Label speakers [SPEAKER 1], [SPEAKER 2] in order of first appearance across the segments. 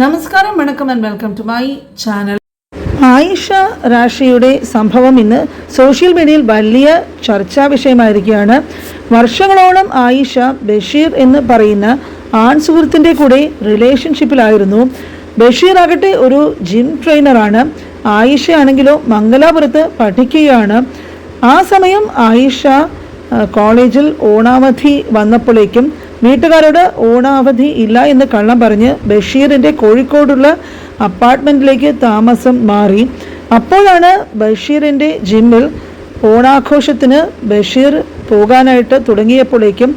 [SPEAKER 1] നമസ്കാരം വണക്കം and welcome to my channel Ayisha രാഷിയുടെ സംഭവം ഇന്ന് സോഷ്യൽ മീഡിയയിൽ വലിയ ചർച്ചാ വിഷയമായിരിക്കുകയാണ്. വർഷങ്ങളോളം ആയിഷ ബഷീർ എന്ന് പറയുന്ന ആൺ സുഹൃത്തിന്റെ കൂടെ റിലേഷൻഷിപ്പിലായിരുന്നു ബഷീർ ആകട്ടെ ഒരു ജിം ട്രെയിനറാണ് ആയിഷ ആണെങ്കിലോ മംഗലാപുരത്ത് പഠിക്കുകയാണ്. ആ സമയം ആയിഷ കോളേജിൽ ഓണാവധി വന്നപ്പോഴേക്കും വീട്ടുകാരോട് ഓണാവധി ഇല്ല എന്ന് കള്ളം പറഞ്ഞ് ബഷീറിന്റെ കോഴിക്കോടുള്ള അപ്പാർട്ട്മെന്റിലേക്ക് താമസം മാറി. അപ്പോഴാണ് ബഷീറിന്റെ ജിമ്മിൽ ഓണാഘോഷത്തിന് ബഷീർ പോകാനായിട്ട് തുടങ്ങിയപ്പോഴേക്കും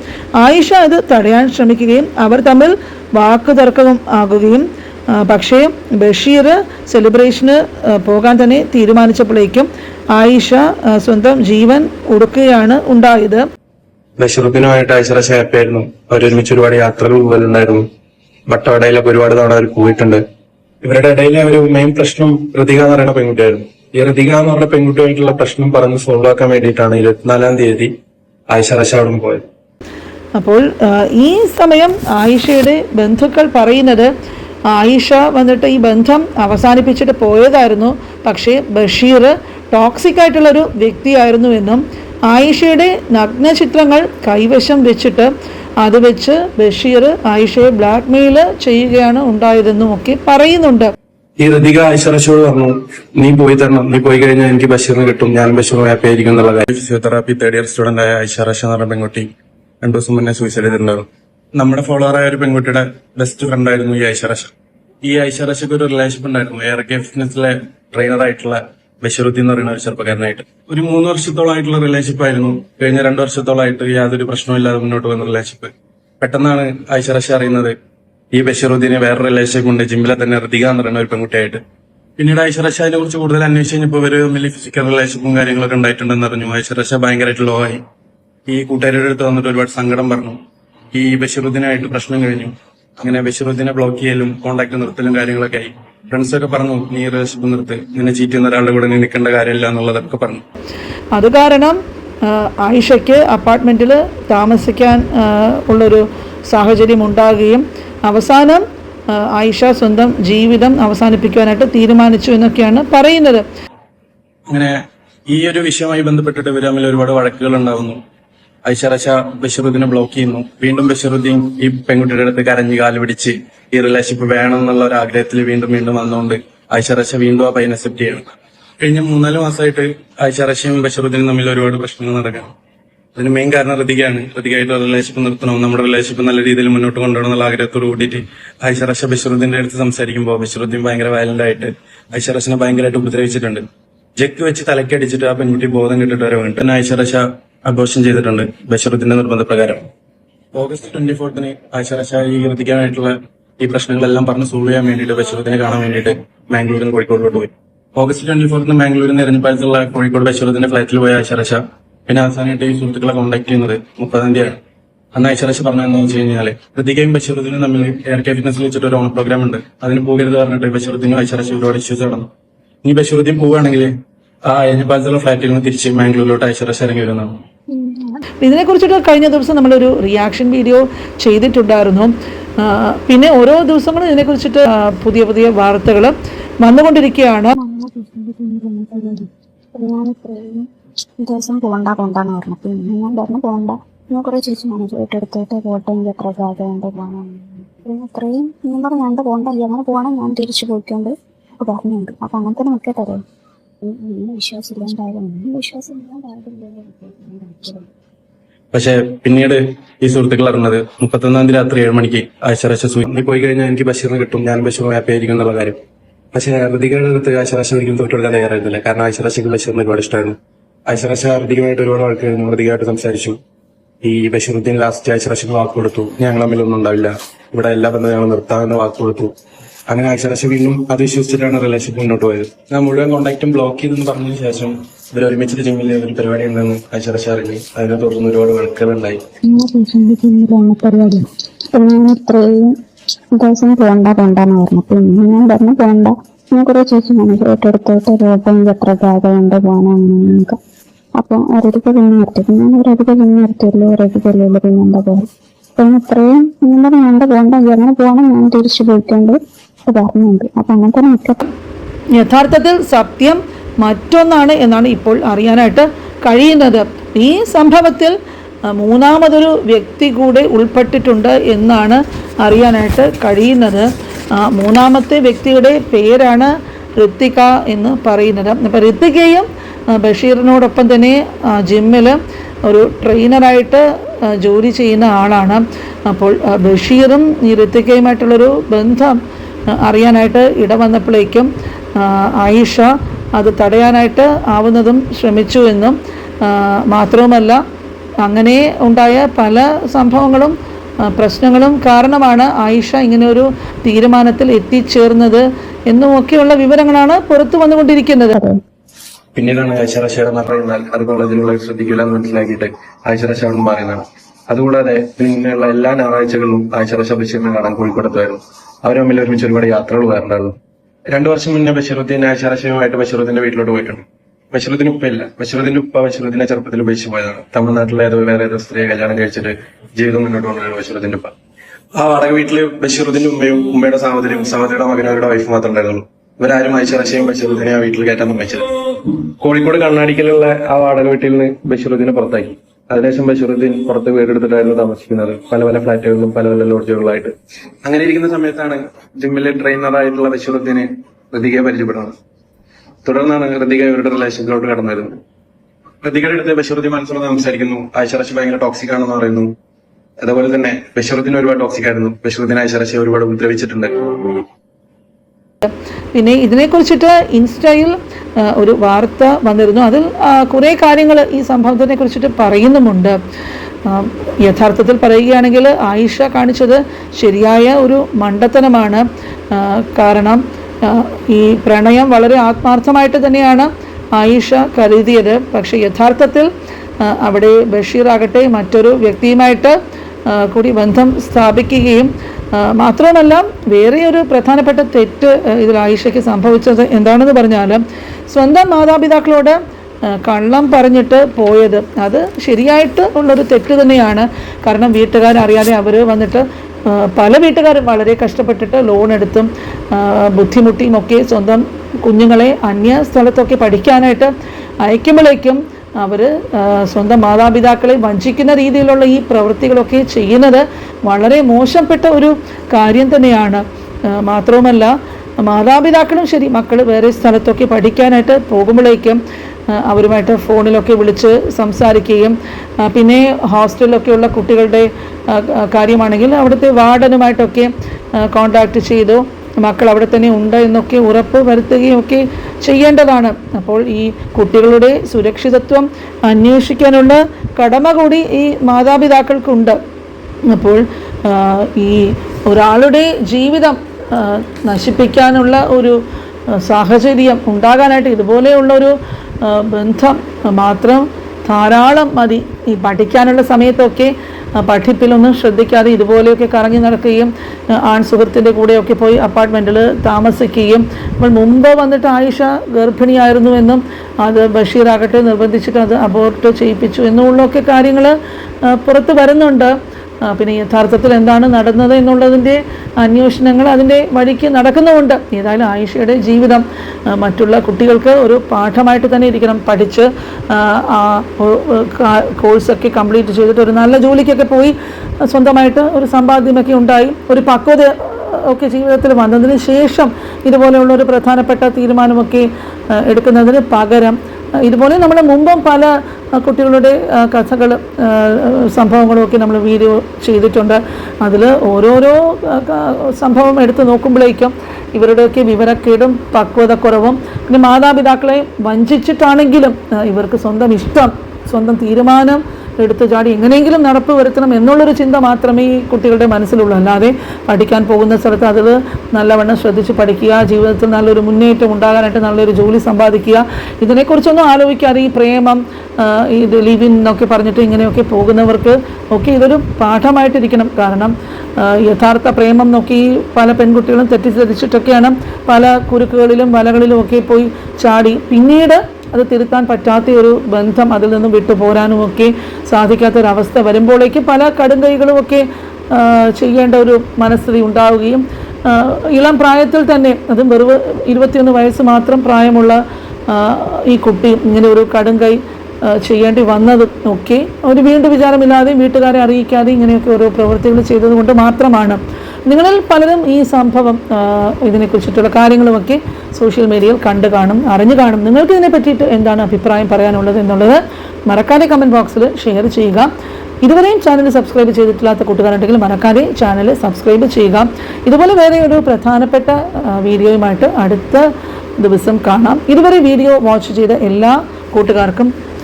[SPEAKER 1] ആയിഷ അത് തടയാൻ ശ്രമിക്കുകയും അവർ തമ്മിൽ വാക്കുതർക്കവും ആകുകയും പക്ഷേ ബഷീർ സെലിബ്രേഷന് പോകാൻ തന്നെ തീരുമാനിച്ചപ്പോഴേക്കും ആയിഷ സ്വന്തം ജീവൻ ഒടുക്കുകയാണ് ഉണ്ടായത്.
[SPEAKER 2] ചേപ്പായിരുന്നു ആയിരുന്നു അവർ ഒരുമിച്ച് ഒരുപാട് യാത്രകൾ പോകലുണ്ടായിരുന്നു. വട്ടവടയിലൊക്കെ ഒരുപാട് തവണ അവർ പോയിട്ടുണ്ട്. ഇവരുടെ ഇടയിൽ ഒരു മെയിൻ പ്രശ്നം ഋതിക എന്ന് പറയുന്ന പെൺകുട്ടിയായിരുന്നു. ഈ ഋതിക എന്ന് പറഞ്ഞ പെൺകുട്ടിയായിട്ടുള്ള പ്രശ്നം പറഞ്ഞ് സോൾവ് ആക്കാൻ വേണ്ടിയിട്ടാണ് ഇരുപത്തിനാലാം തീയതി ഐശ്വരശ അവിടെ നിന്ന് പോയത്.
[SPEAKER 1] അപ്പോൾ ഈ സമയം ആയിഷയുടെ ബന്ധുക്കൾ പറയുന്നത് ആയിഷ വന്നിട്ട് ഈ ബന്ധം അവസാനിപ്പിച്ചിട്ട് പോയതായിരുന്നു. പക്ഷേ ബഷീർ ടോക്സിക് ആയിട്ടുള്ളൊരു വ്യക്തിയായിരുന്നു എന്നും ആയിഷയുടെ നഗ്നചിത്രങ്ങൾ കൈവശം വെച്ചിട്ട് അത് വെച്ച് ബഷീർ ആയിഷയെ ബ്ലാക്ക് ബ്ലാക്ക്മെയിൽ ചെയ്യുകയാണ് ഉണ്ടായതെന്നും ഒക്കെ പറയുന്നുണ്ട്.
[SPEAKER 2] ഈ ഋതിക ഐശ്വരശോട് പറഞ്ഞു നീ പോയി തരണം. നീ പോയി കഴിഞ്ഞാൽ എനിക്ക് ബഷീറിന് കിട്ടും. ഞാൻ ബഷീറും ഹാപ്പി ആയിരിക്കും എന്നുള്ള കാര്യം. ഫിസിയോതെറാപ്പി തേർഡ് ഇയർ സ്റ്റുഡന്റ് ആയ ഐശ്വരശ എന്ന് പറഞ്ഞ പെൺകുട്ടി രണ്ടു ദിവസം മുന്നേ സൂയിസൈഡ് ചെയ്തിട്ടുണ്ടായിരുന്നു. നമ്മുടെ ഫോളോവറായ ആയ ഒരു പെൺകുട്ടിയുടെ ബെസ്റ്റ് ഫ്രണ്ട് ആയിരുന്നു ഈ ഐശ്വരശ ഈ ഐശ്വരശക്ക് ഒരു റിലേഷൻഷിപ്പ് ഉണ്ടായിരുന്നു. എയർ കെ ഫിറ്റ്നസിലെ ട്രെയിനർ ആയിട്ടുള്ള ബഷീറുദ്ദീൻ എന്ന് പറയുന്ന ഒരു ചെറുപ്പക്കാരനായിട്ട്. ഒരു മൂന്ന് വർഷത്തോളമായിട്ടുള്ള റിലേഷൻഷിപ്പ് ആയിരുന്നു. കഴിഞ്ഞ രണ്ടു വർഷത്തോളമായിട്ട് യാതൊരു പ്രശ്നവും ഇല്ലാതെ മുന്നോട്ട് വന്ന റിലേഷൻഷിപ്പ് പെട്ടെന്നാണ് ഐശ്വരശ അറിയുന്നത് ഈ ബഷീറുദ്ദീനെ വേറെ റിലേഷൻഷിപ്പ് ഉണ്ട് ജിമ്മിലെ തന്നെ ഋതിക എന്ന് പറയുന്ന ഒരു പെൺകുട്ടിയായിട്ട്. പിന്നീട് അതിനെ കുറിച്ച് കൂടുതൽ അന്വേഷിച്ചപ്പോൾ കഴിഞ്ഞപ്പോൾ തമ്മിൽ ഫിസിക്കൽ റിലേഷൻഷിപ്പും കാര്യങ്ങളൊക്കെ ഉണ്ടായിട്ടുണ്ടെന്ന് അറിഞ്ഞു റഷ ഭയങ്കരമായിട്ട് ലോ ആയി ഈ കൂട്ടുകാരുടെ അടുത്ത് വന്നിട്ട് ഒരുപാട് സങ്കടം പറഞ്ഞു. ഈ ബഷീറുദ്ദീനായിട്ട് പ്രശ്നം കഴിഞ്ഞു. അങ്ങനെ ബഷീറുദ്ദീനെ ബ്ലോക്ക് ചെയ്യലും കോണ്ടാക്ട് നിർത്തലും കാര്യങ്ങളൊക്കെ ആയി. ഫ്രണ്ട്സ് ഒക്കെ പറഞ്ഞു നീ റിലേഷൻഷിപ്പ് നിർത്ത്. ഇങ്ങനെ ചീറ്റ് ചെയ്യുന്ന ഒരാളുടെ കൂടെ നീ നിൽക്കേണ്ട കാര്യമില്ല എന്നുള്ളതൊക്കെ പറഞ്ഞു.
[SPEAKER 1] അത് കാരണം ആയിഷയ്ക്ക് അപ്പാർട്ട്മെന്റിൽ താമസിക്കാൻ ഉള്ളൊരു സാഹചര്യം ഉണ്ടാകുകയും അവസാനം ആയിഷ സ്വന്തം ജീവിതം അവസാനിപ്പിക്കുവാനായിട്ട് തീരുമാനിച്ചു എന്നൊക്കെയാണ് പറയുന്നത്.
[SPEAKER 2] അങ്ങനെ ഈ ഒരു വിഷയവുമായി ബന്ധപ്പെട്ടിട്ട് ഇവർ തമ്മിൽ ഒരുപാട് വഴക്കുകൾ ഉണ്ടാവുന്നു. ഐഷറഷ ബഷീറുദ്ദീനെ ബ്ലോക്ക് ചെയ്യുന്നു. വീണ്ടും ബഷീറുദ്ദീൻ ഈ പെൺകുട്ടിയുടെ അടുത്ത് കരഞ്ഞു കാൽ പിടിച്ച് ഈ റിലേഷൻഷിപ്പ് വേണം എന്നുള്ള ഒരു ആഗ്രഹത്തിൽ വീണ്ടും വീണ്ടും വന്നുകൊണ്ട് ഐഷറഷ വീണ്ടും ആ പയ്യനെ അക്സെപ്റ്റ് ചെയ്യണം. കഴിഞ്ഞ മൂന്നാൽ മാസമായിട്ട് ഐഷറഷയും ബഷീറുദ്ദീനും തമ്മിൽ ഒരുപാട് പ്രശ്നങ്ങൾ നടക്കണം അതിന് മെയിൻ കാരണം ഋതികയാണ് ഋതികയായിട്ടുള്ള റിലേഷൻഷിപ്പ് നിർത്തണം. നമ്മുടെ റിലേഷൻഷിപ്പ് നല്ല രീതിയിൽ മുന്നോട്ട് കൊണ്ടുപോകണം എന്നുള്ള ആഗ്രഹത്തോട് കൂടിയിട്ട് ഐഷറഷ ബഷീറുദ്ദീന്റെ അടുത്ത് സംസാരിക്കുമ്പോൾ ബഷീറുദ്ദീൻ ഭയങ്കര വയലന്റ് ആയിട്ട് ഐഷറഷനെ ഭയങ്കരമായിട്ട് ഉപദ്രവിച്ചിട്ടുണ്ട്. ജക്ക് വെച്ച് തലക്കടിച്ചിട്ട് ആ പെൺകുട്ടി ബോധം കിട്ടിട്ട് വരെ പിന്നെ ഐഷറഷ അഘോഷം ചെയ്തിട്ടുണ്ട്. ബഷീറുദ്ദീന്റെ നിർബന്ധപ്രകാരം. ഓഗസ്റ്റ് ട്വന്റി ഫോർത്തിന് ഐഷറഷ ഈ പ്രശ്നങ്ങളെല്ലാം പറഞ്ഞ് സോൾവ് ചെയ്യാൻ വേണ്ടിയിട്ട് ബഷീറുദ്ദീനെ കാണാൻ വേണ്ടിയിട്ട് മാംഗ്ലൂരിൽ കോഴിക്കോടിലോട്ട് പോയി. ഓഗസ്റ്റ് ട്വന്റി ഫോർത്തിന് മാംഗ്ലൂരിൽ നിന്ന് കോഴിക്കോട് ബഷീറുദ്ദീന്റെ ഫ്ലാറ്റിൽ പോയ ആശാരശ പിന്നെ അവസാനമായിട്ട് ഈ സുഹൃത്തുക്കളെ കോൺടാക്ട് ചെയ്യുന്നത് മുപ്പതാം തീയതിയാണ്. അന്ന് ഐശ്വരശ പറഞ്ഞതെന്ന് വെച്ച് കഴിഞ്ഞാൽ പ്രതികയും ബഷീറുദ്ദീനും തമ്മിൽ എയർ കെ ഫിറ്റ്നസിൽ വെച്ചിട്ട് ഒരു ഓൺ പ്രോഗ്രാം ഉണ്ട്. അതിന് പോകരുത് പറഞ്ഞിട്ട് ബഷീറുദ്ദീനും ഐശ്വരശ ഒരുപാട് ഇഷ്യൂസ് നടന്നു. ഇനി ബഷീറുദ്ദീൻ പോവുകയാണെങ്കിൽ ആ എഞ്ഞപ്പാലത്തുള്ള ഫ്ലാറ്റിൽ നിന്ന് തിരിച്ച് മാംഗ്ലൂരിലോട്ട് ഐശ്വരശ ഇറങ്ങി വരുന്നതാണ്.
[SPEAKER 1] ഇതിനെക്കുറിച്ചിട്ട് കഴിഞ്ഞ ദിവസം നമ്മളൊരു റിയാക്ഷൻ വീഡിയോ ചെയ്തിട്ടുണ്ടായിരുന്നു. പിന്നെ ഓരോ ദിവസങ്ങളും ഇതിനെക്കുറിച്ചിട്ട് പുതിയ പുതിയ വാർത്തകൾ വന്നുകൊണ്ടിരിക്കുകയാണ്.
[SPEAKER 3] ഞാൻ ദിവസം പോണ്ട പോണ്ടെന്ന് പറഞ്ഞു. പിന്നെ ഞാൻ പറഞ്ഞു പോണ്ട. ഞാൻ കുറെ ചേച്ചി മനസ്സ് വീട്ടെടുത്തിട്ട് പോട്ടെ എനിക്ക് എത്ര സാധ്യതയുണ്ട് പോകണം പിന്നെ ഇത്രയും ഞാൻ പറഞ്ഞു ഞാൻ പോണ്ട. അങ്ങനെ പോകണം. ഞാൻ തിരിച്ചു പോയിക്കൊണ്ട് പറഞ്ഞുണ്ട് അപ്പൊ അങ്ങനെ തന്നെ നിൽക്കട്ടെ
[SPEAKER 2] പക്ഷെ പിന്നീട് ഈ സുഹൃത്തുക്കൾ അറിഞ്ഞത് മുപ്പത്തൊന്നാം തീയതി രാത്രി ഏഴ് മണിക്ക് ഐശ്വരശ സൂചി പോയി കഴിഞ്ഞാൽ എനിക്ക് ബഷീറിന് കിട്ടും ഞാൻ ബഷീർ ഹാപ്പി ആയിരിക്കും എന്നുള്ള കാര്യം. പക്ഷെ ഹൃദികയുടെ അടുത്ത് ഐശ്വരശ ഒരിക്കലും തോറ്റെടുക്കാൻ തയ്യാറായിരുന്നില്ല. കാരണം ഐശ്വരശയ്ക്ക് ബഷീറിന് ഒരുപാട് ഇഷ്ടമായിരുന്നു. ഐശ്വരശ ഹൃദികമായിട്ട് ഒരുപാട് ആൾക്കാർ ഹൃദികമായിട്ട് സംസാരിച്ചു. ഈ ബഷീറുദ്ദീൻ ലാസ്റ്റ് ഐശ്വരശക്ക് വാക്ക് കൊടുത്തു ഞങ്ങൾ തമ്മിലൊന്നും ഉണ്ടാവില്ല. ഇവിടെ എല്ലാ ബന്ധം ഞങ്ങൾ നിർത്താമെന്ന് വാക്ക് കൊടുത്തു അങ്ങനെ ഐശ്വരശ വീണ്ടും അത് വിശ്വസിച്ചിട്ടാണ് റിലേഷൻഷിപ്പ് മുന്നോട്ട് പോയത്. ഞാൻ മുഴുവൻ കോൺടാക്റ്റും ബ്ലോക്ക് ചെയ്തെന്ന് പറഞ്ഞതിന് ശേഷം ഇവർ ഒരുമിച്ചിട്ട് ജിമ്മിൽ ഒരു പരിപാടി ഉണ്ടെന്ന് ഐശ്വരശ അറിഞ്ഞു. അതിനെ തുടർന്ന് ഒരുപാട് വഴക്കുകളുണ്ടായി
[SPEAKER 3] ദിവസം പോണ്ട പോണ്ടെന്ന് പറഞ്ഞു പിന്നെ ഞാൻ പറഞ്ഞു പോണ്ട. ഞാൻ കുറെ മനസ്സ് വീട്ടെടുത്തിട്ട് പോട്ടെ എനിക്ക് എത്ര ജാഗ്രത പോകാനൊക്കെ അപ്പൊ ഒരടിക്ക് പിന്നെ നിർത്തി. ഞാൻ ഒരടിക്ക് പിന്നെ നിർത്തിയല്ലോ അല്ലല്ലോ പിന്നെ എന്താ പോലെ പിന്നെ ഇത്രയും പറഞ്ഞു വേണ്ട പോണ്ട അങ്ങനെ പോകണം ഞാൻ തിരിച്ചു പോയിക്കൊണ്ട് പറഞ്ഞുണ്ട് അപ്പൊ അങ്ങനെ തന്നെ
[SPEAKER 1] യഥാർത്ഥത്തിൽ സത്യം മറ്റൊന്നാണ് എന്നാണ് ഇപ്പോൾ അറിയാനായിട്ട് കഴിയുന്നത്. ഈ സംഭവത്തിൽ മൂന്നാമതൊരു വ്യക്തി കൂടെ ഉൾപ്പെട്ടിട്ടുണ്ട് എന്നാണ് അറിയാനായിട്ട് കഴിയുന്നത്. ആ, മൂന്നാമത്തെ വ്യക്തിയുടെ പേരാണ് ഋത്തിക എന്ന് പറയുന്നത്. അപ്പോൾ ഋത്തികയും ബഷീറിനോടൊപ്പം തന്നെ ജിമ്മിൽ ഒരു ട്രെയിനറായിട്ട് ജോലി ചെയ്യുന്ന ആളാണ്. അപ്പോൾ ബഷീറും ഈ ഋത്തികയുമായിട്ടുള്ളൊരു ബന്ധം അറിയാനായിട്ട് ഇടവന്നപ്പോഴേക്കും വന്നപ്പോഴേക്കും ആയിഷ അത് തടയാനായിട്ട് ആവുന്നതും ശ്രമിച്ചു എന്നും മാത്രവുമല്ല അങ്ങനെ ഉണ്ടായ പല സംഭവങ്ങളും പ്രശ്നങ്ങളും കാരണമാണ് ആയിഷ ഇങ്ങനെ ഒരു തീരുമാനത്തിൽ എത്തിച്ചേർന്നത് എന്നുമൊക്കെയുള്ള വിവരങ്ങളാണ് പുറത്തു വന്നുകൊണ്ടിരിക്കുന്നത്.
[SPEAKER 2] പിന്നീടാണ് ഐശ്വരശയുടെ പറയുന്നാൽ അത് കോളേജിലുള്ളവർ ശ്രദ്ധിക്കില്ല എന്ന് മനസ്സിലാക്കിയിട്ട് അവിടെ നിന്ന് പറയുന്നതാണ്. അതുകൂടാതെ പിന്നെയുള്ള എല്ലാ ഞായറാഴ്ചകളിലും ഐശ്വരശ ബഷീറിനെ കാണാൻ കോഴിക്കോടെത്തുമായിരുന്നു അവർ തമ്മിൽ ഒരുമിച്ച് ഒരുപാട് യാത്രകൾ പോകാറുണ്ടായിരുന്നു. രണ്ടു വർഷം മുന്നേ ബഷീറുദ്ദീൻ ആശാരാശയമായിട്ട് ബഷീറുദ്ദീന്റെ വീട്ടിലോട്ട് പോയിട്ടുണ്ട്. ബഷീറുദ്ദീൻ ഉപ്പ ഇല്ല ബഷീറുദ്ദീന്റെ ഉപ്പ ബഷീറുദ്ദീനെ ചെറുപ്പത്തിൽ ഉപേക്ഷിച്ച് പോയതാണ്. തമിഴ്നാട്ടിലെ ഏതോ വേറെ ഏതോ സ്ത്രീയെ കല്യാണം കഴിച്ചിട്ട് ജീവിതം മുന്നോട്ട് കൊണ്ടുവരുന്നത് ബഷീറുദ്ദീന്റെ ഉപ്പ. ആ വാടക വീട്ടിൽ ബഷീറുദ്ദീന്റെ ഉമ്മയും ഉമ്മയുടെ സഹോദരിയും സഹോദരിയുടെ മകനും അവരുടെ വൈഫ് മാത്രമേ ഉണ്ടായിരുന്നുള്ളൂ. ഇവരാരും ഐശ്വരശയും ബഷീറുദ്ദീനെ ആ വീട്ടിൽ കയറ്റാൻ സമ്മതിച്ചത് കോഴിക്കോട് കണ്ണാടിക്കലുള്ള ആ വാടക വീട്ടിൽ നിന്ന് ബഷീറുദ്ദീനെ പുറത്താക്കി. അതിനുശേഷം ബഷീറുദ്ദീൻ പുറത്ത് വീടെടുത്തിട്ടായിരുന്നു താമസിക്കുന്നത്. പല പല ഫ്ലാറ്റുകളിലും പല പല ലോഡ്ജുകളിലായിട്ട്. അങ്ങനെ ഇരിക്കുന്ന സമയത്താണ് ജിമ്മിലെ ട്രെയിനറായിട്ടുള്ള ബഷീറുദ്ദീനെ ഋതികയെ പരിചയപ്പെടുന്നത്. തുടർന്നാണ് ഋതിക ഇവരുടെ റിലേഷനിലോട്ട് കടന്നു വരുന്നത് ഋതികയുടെ അടുത്ത് ബഷീറുദ്ദീൻ മനസ്സിലൊന്ന് സംസാരിക്കുന്നു ഐശ്വരശ ഭയങ്കര ടോക്സിക് ആണെന്ന് പറയുന്നു. അതുപോലെ തന്നെ ബഷീറുദ്ദീൻ ഒരുപാട് ടോക്സിക് ആയിരുന്നു. ബഷീറുദ്ദീൻ ഐശ്വരശയെ ഒരുപാട് ഉപദ്രവിച്ചിട്ടുണ്ട്.
[SPEAKER 1] പിന്നെ ഇതിനെക്കുറിച്ചിട്ട് ഇൻസ്റ്റയിൽ ഒരു വാർത്ത വന്നിരുന്നു. അതിൽ കുറേ കാര്യങ്ങൾ ഈ സംഭവത്തിനെ കുറിച്ചിട്ട് പറയുന്നുമുണ്ട് യഥാർത്ഥത്തിൽ പറയുകയാണെങ്കിൽ ആയിഷ കാണിച്ചത് ശരിയായ ഒരു മണ്ടത്തനമാണ് കാരണം ഈ പ്രണയം വളരെ ആത്മാർത്ഥമായിട്ട് തന്നെയാണ് ആയിഷ കരുതിയത്. പക്ഷേ യഥാർത്ഥത്തിൽ അവിടെ ബഷീർ ആകട്ടെ മറ്റൊരു വ്യക്തിയുമായിട്ട് കൂടി ബന്ധം സ്ഥാപിക്കുകയും മാത്രമല്ല വേറെ ഒരു പ്രധാനപ്പെട്ട തെറ്റ് ഇതിൽ ആയിഷയ്ക്ക് സംഭവിച്ചത് എന്താണെന്ന് പറഞ്ഞാൽ സ്വന്തം മാതാപിതാക്കളോട് കള്ളം പറഞ്ഞിട്ട് പോയത് അത് ശരിയായിട്ട് ഉള്ളൊരു തെറ്റ് തന്നെയാണ്. കാരണം വീട്ടുകാരറിയാതെ അവർ വന്നിട്ട് പല വീട്ടുകാരും വളരെ കഷ്ടപ്പെട്ടിട്ട് ലോൺ എടുത്തും ബുദ്ധിമുട്ടിയും ഒക്കെ സ്വന്തം കുഞ്ഞുങ്ങളെ അന്യ സ്ഥലത്തൊക്കെ പഠിക്കാനായിട്ട് അയക്കുമ്പോഴേക്കും അവർ സ്വന്തം മാതാപിതാക്കളെ വഞ്ചിക്കുന്ന രീതിയിലുള്ള ഈ പ്രവൃത്തികളൊക്കെ ചെയ്യുന്നത് വളരെ മോശപ്പെട്ട ഒരു കാര്യം തന്നെയാണ്. മാത്രവുമല്ല മാതാപിതാക്കളും ശരി മക്കൾ വേറെ സ്ഥലത്തൊക്കെ പഠിക്കാനായിട്ട് പോകുമ്പോഴേക്കും അവരുമായിട്ട് ഫോണിലൊക്കെ വിളിച്ച് സംസാരിക്കുകയും പിന്നെ ഹോസ്റ്റലിലൊക്കെയുള്ള കുട്ടികളുടെ കാര്യമാണെങ്കിൽ അവിടുത്തെ വാർഡനുമായിട്ടൊക്കെ കോണ്ടാക്ട് ചെയ്തു. മക്കൾ അവിടെ തന്നെ ഉണ്ട് എന്നൊക്കെ ഉറപ്പ് വരുത്തുകയും ഒക്കെ ചെയ്യേണ്ടതാണ്. അപ്പോൾ ഈ കുട്ടികളുടെ സുരക്ഷിതത്വം അന്വേഷിക്കാനുള്ള കടമ കൂടി ഈ മാതാപിതാക്കൾക്കുണ്ട്. അപ്പോൾ ഈ ഒരാളുടെ ജീവിതം നശിപ്പിക്കാനുള്ള ഒരു സാഹചര്യം ഉണ്ടാകാനായിട്ട് ഇതുപോലെയുള്ള ഒരു ബന്ധം മാത്രം ധാരാളം മതി. ഈ പഠിക്കാനുള്ള സമയത്തൊക്കെ പഠിപ്പിലൊന്നും ശ്രദ്ധിക്കാതെ ഇതുപോലെയൊക്കെ കറങ്ങി നടക്കുകയും ആൺ സുഹൃത്തിന്റെ കൂടെയൊക്കെ പോയി അപ്പാർട്ട്മെന്റിൽ താമസിക്കുകയും. അപ്പോൾ മുമ്പ് വന്നിട്ട് ആയിഷ ഗർഭിണിയായിരുന്നുവെന്നും അത് ബഷീറാകട്ടെ നിർബന്ധിച്ചിട്ട് അത് അബോർട്ട് ചെയ്യിപ്പിച്ചു എന്നുള്ളൊക്കെ കാര്യങ്ങൾ പുറത്ത് വരുന്നുണ്ട്. പിന്നെ യഥാർത്ഥത്തിൽ എന്താണ് നടന്നത് എന്നുള്ളതിന്റെ അന്വേഷണങ്ങൾ അതിന്റെ വഴിക്ക് നടക്കുന്നുമുണ്ട്. ഏതായാലും ആയിഷയുടെ ജീവിതം മറ്റുള്ള കുട്ടികൾക്ക് ഒരു പാഠമായിട്ട് തന്നെ ഇരിക്കണം. പഠിച്ച് ആ, കോഴ്സൊക്കെ കംപ്ലീറ്റ് ചെയ്തിട്ട് ഒരു നല്ല ജോലിക്കൊക്കെ പോയി സ്വന്തമായിട്ട് ഒരു സമ്പാദ്യമൊക്കെ ഉണ്ടായി. ഒരു പക്വത ഒക്കെ ജീവിതത്തിൽ വന്നതിന് ശേഷം ഇതുപോലെയുള്ള ഒരു പ്രധാനപ്പെട്ട തീരുമാനമൊക്കെ എടുക്കുന്നതിന് പകരം ഇതുപോലെ നമ്മൾ മുമ്പും പല കുട്ടികളുടെ കഥകൾ സംഭവങ്ങളും ഒക്കെ നമ്മൾ വീഡിയോ ചെയ്തിട്ടുണ്ട്. അതിൽ ഓരോരോ സംഭവം എടുത്തു നോക്കുമ്പോഴേക്കും ഇവരുടെയൊക്കെ വിവരക്കേടും പക്വതക്കുറവും പിന്നെ മാതാപിതാക്കളെ വഞ്ചിച്ചിട്ടാണെങ്കിലും ഇവർക്ക് സ്വന്തം ഇഷ്ടം സ്വന്തം തീരുമാനം എടുത്തു ചാടി എങ്ങനെയെങ്കിലും നടപ്പ് വരുത്തണം എന്നുള്ളൊരു ചിന്ത മാത്രമേ ഈ കുട്ടികളുടെ മനസ്സിലുള്ളൂ. അല്ലാതെ പഠിക്കാൻ പോകുന്ന സ്ഥലത്ത് അതിൽ നല്ലവണ്ണം ശ്രദ്ധിച്ച് പഠിക്കുക ജീവിതത്തിൽ നല്ലൊരു മുന്നേറ്റം ഉണ്ടാകാനായിട്ട് നല്ലൊരു ജോലി സമ്പാദിക്കുക ഇതിനെക്കുറിച്ചൊന്നും ആലോചിക്കാതെ ഈ പ്രേമം ഇത് ലിവിൻ എന്നൊക്കെ പറഞ്ഞിട്ട് ഇങ്ങനെയൊക്കെ പോകുന്നവർക്ക് ഒക്കെ ഇതൊരു പാഠമായിട്ടിരിക്കണം. കാരണം യഥാർത്ഥ പ്രേമം നോക്കി പല പെൺകുട്ടികളും തെറ്റിദ്ധരിച്ചിട്ടൊക്കെയാണ് പല കുരുക്കുകളിലും വലകളിലും ഒക്കെ പോയി ചാടി. പിന്നീട് അത് തിരുത്താൻ പറ്റാത്ത ഒരു ബന്ധം അതിൽ നിന്നും വിട്ടുപോരാനുമൊക്കെ ഒക്കെ സാധിക്കാത്ത ഒരു അവസ്ഥ വരുമ്പോഴേക്ക് പല കടും കൈകളുമൊക്കെ ചെയ്യേണ്ട ഒരു മനസ്ഥിതി ഉണ്ടാവുകയും ഇളം പ്രായത്തിൽ തന്നെ അതും വെറും ഇരുപത്തിയൊന്ന് വയസ്സ് മാത്രം പ്രായമുള്ള ഈ കുട്ടി ഇങ്ങനെ ഒരു കടുംകൈ ആ, ചെയ്യേണ്ടി വന്നത് ഒക്കെ അവർ വീണ്ടും വിചാരമില്ലാതെയും വീട്ടുകാരെ അറിയിക്കാതെ ഇങ്ങനെയൊക്കെ ഓരോ പ്രവൃത്തികൾ ചെയ്തതുകൊണ്ട് മാത്രമാണ്. നിങ്ങളിൽ പലരും ഈ സംഭവം ഇതിനെക്കുറിച്ചിട്ടുള്ള കാര്യങ്ങളുമൊക്കെ സോഷ്യൽ മീഡിയയിൽ കണ്ടു കാണും അറിഞ്ഞു കാണും. നിങ്ങൾക്ക് ഇതിനെ പറ്റിയിട്ട് എന്താണ് അഭിപ്രായം പറയാനുള്ളത് എന്നുള്ളത് മറക്കാതെ കമന്റ് ബോക്സിൽ ഷെയർ ചെയ്യുക. ഇതുവരെയും ചാനൽ സബ്സ്ക്രൈബ് ചെയ്തിട്ടില്ലാത്ത കൂട്ടുകാരുണ്ടെങ്കിൽ മറക്കാതെ ചാനൽ സബ്സ്ക്രൈബ് ചെയ്യുക. ഇതുപോലെ വേറെ ഒരു പ്രധാനപ്പെട്ട വീഡിയോയുമായിട്ട് അടുത്ത ദിവസം കാണാം. ഇതുവരെ വീഡിയോ വാച്ച് ചെയ്ത എല്ലാ കൂട്ടുകാർക്കും